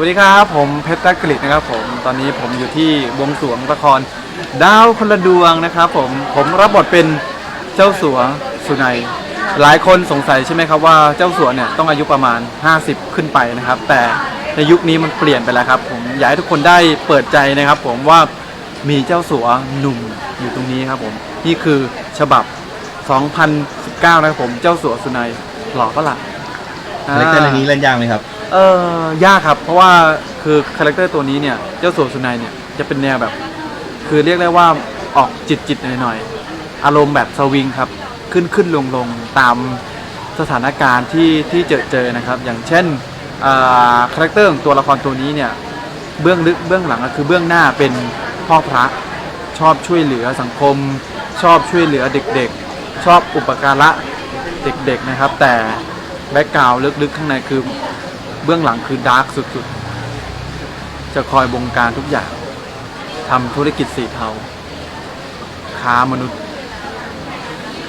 วัสดีครับ ผมเพชรตะกฤษนะครับผมตอนนี้ผมอยู่ที่บวงสรวงละคร ดาวคนละดวงนะครับผมผมรับบทเป็นเจ้าสัวสุนัยหลายคนสงสัยใช่ไหมครับว่าเจ้าสัวเนี่ยต้องอายุประมาณ 50 ขึ้นไปนะครับ แต่ในยุคนี้มันเปลี่ยนไปแล้วครับ ผมอยากให้ทุกคนได้เปิดใจนะครับ ผมว่ามีเจ้าสัวหนุ่มอยู่ตรงนี้ครับผมนี่คือฉบับ 2019 นะครับผมเจ้าสัวสุนัยหล่อปะล่ะคาแรคเตอร์เรื่องนี้เล่นยากไหมครับ เออยากครับเพราะว่าคือคาแรคเตอร์ตัวนี้เนี่ยเจ้าสัวสุนัยเนี่ยจะเป็นแนวแบบ คือเรียกได้ว่าออกจิตจิตหน่อยๆอารมณ์แบบสวิงครับ ขึ้นขึ้นลงลงตามสถานการณ์ที่ที่เจอเจอนะครับ อย่างเช่นคาแรคเตอร์ของตัวละครตัวนี้เนี่ยเบื้องลึกเบื้องหลังก็คือเบื้องหน้าเป็นพ่อพระชอบช่วยเหลือสังคม ชอบช่วยเหลือเด็กๆ ชอบอุปการะเด็กๆนะครับ แต่แบ็กกราวลึกๆข้างในคือ เบื้องหลังคือดาร์กสุดๆ จะคอยบงการทุกอย่างทำธุรกิจสีเทา ค้ามนุษย์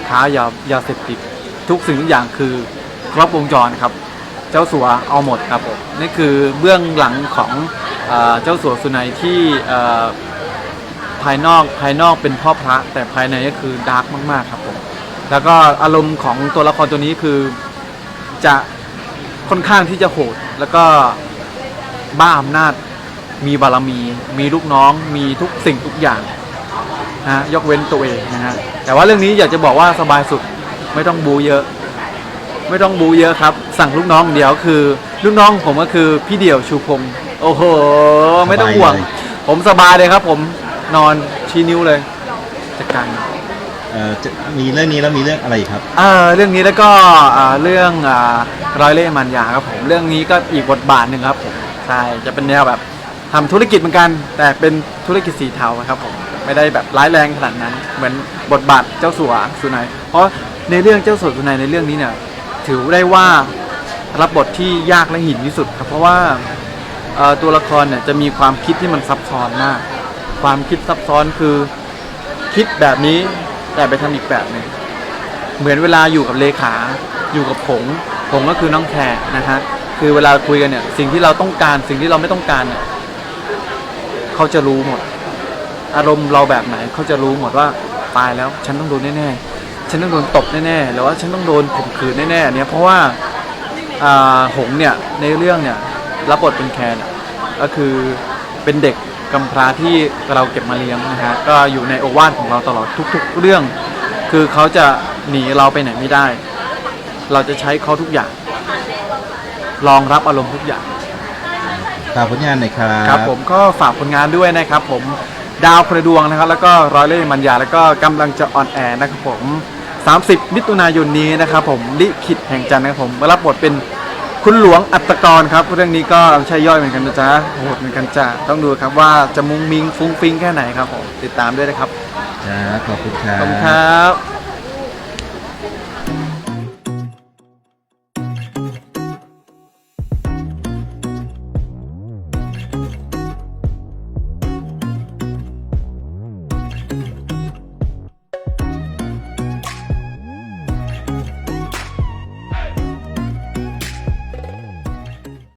ค้ายายาเสพติด ทุกสิ่งทุกอย่างคือครบวงจรครับ เจ้าสัวเอาหมดครับผมนี่คือเบื้องหลังของเอเจ้าสัวสุนัยที่ภายนอกภายนอกเป็นพ่อพระ แต่ภายในก็คือดาร์กมาก ๆ ครับผมแล้วก็อารมณ์ของตัวละครตัวนี้คือจะ ค่อนข้างที่จะโหด แล้วก็บ้าอำนาจ มีบารมี มีลูกน้อง มีทุกสิ่งทุกอย่างนะฮะยกเว้นตัวเองนะฮะแต่ว่าเรื่องนี้อยากจะบอกว่าสบายสุดไม่ต้องบูเยอะ ไม่ต้องบูเยอะครับ สั่งลูกน้องเดียวคือลูกน้องผมก็คือพี่เดี่ยวชูพงศ์โอ้โห ไม่ต้องห่วงสบายเลยผมสบายเลยครับ ผมนอนชี้นิ้วเลยจัดการเอ่อ จะมีเรื่องนี้แล้วมีเรื่องอะไรอีกครับ เออเรื่องนี้แล้วก็อ่าเรื่องอ่าร้อยเล่ห์มันยาครับผมเรื่องนี้ก็อีกบทบาทหนึ่งครับผมใช่จะเป็นแนวแบบทำธุรกิจเหมือนกัน แต่เป็นธุรกิจสีเทาครับผมไม่ได้แบบร้ายแรงขนาดนั้น เหมือนบทบาทเจ้าสัวสุนัยเพราะในเรื่องเจ้าสัวสุนัยในเรื่องนี้เนี่ยถือได้ว่ารับบทที่ยากและหินที่สุดครับเพราะว่าเอ่อตัวละครเนี่ยจะมีความคิดที่มันซับซ้อนมาก ความคิดซับซ้อนคือ คิดแบบนี้ แต่ไปทำอีกแบบหนึ่งเหมือนเวลาอยู่กับเลขาอยู่กับผงผงก็คือน้องแคร์นะฮะคือเวลาคุยกันเนี่ย สิ่งที่เราต้องการสิ่งที่เราไม่ต้องการเนี่ยเขาจะรู้หมด อารมณ์เราแบบไหนเขาจะรู้หมดว่าตายแล้วฉันต้องโดนแน่ๆฉันต้องโดนตบแน่ๆหรือว่าฉันต้องโดนข่มขืนแน่ๆเนี่ยเพราะว่าอ่าหงเนี่ยในเรื่องเนี่ยรับบทเป็นแคร์เนี่ยก็คือ เป็นเด็กกำพร้าที่เราเก็บมาเลี้ยงนะฮะก็อยู่ในโอวาทของเราตลอดทุก ๆ เรื่อง คือเขาจะหนีเราไปไหนไม่ได้ เราจะใช้เขาทุกอย่างรองรับอารมณ์ทุกอย่างฝากผลงานหน่อยครับครับ ผมก็ฝากผลงานด้วยนะครับ ผมดาวพระดวงนะครับ แล้วก็ร้อยเล่ห์มัญญาแล้วก็กำลังจะออนแอร์นะครับผม 30 มิถุนายนนี้นะครับผมลิขิตแห่งจันทร์นะครับผมรับบทเป็น คุณหลวงอัตกรครับเรื่องนี้ก็ใช่ย่อยเหมือนกันนะจ๊ะโหดเหมือนกันจ้าต้องดูครับว่าจะมุงมิงฟุ้งฟิ้งแค่ไหนครับผมติดตามด้วยนะครับครับขอบคุณครัขอบคุณบครับ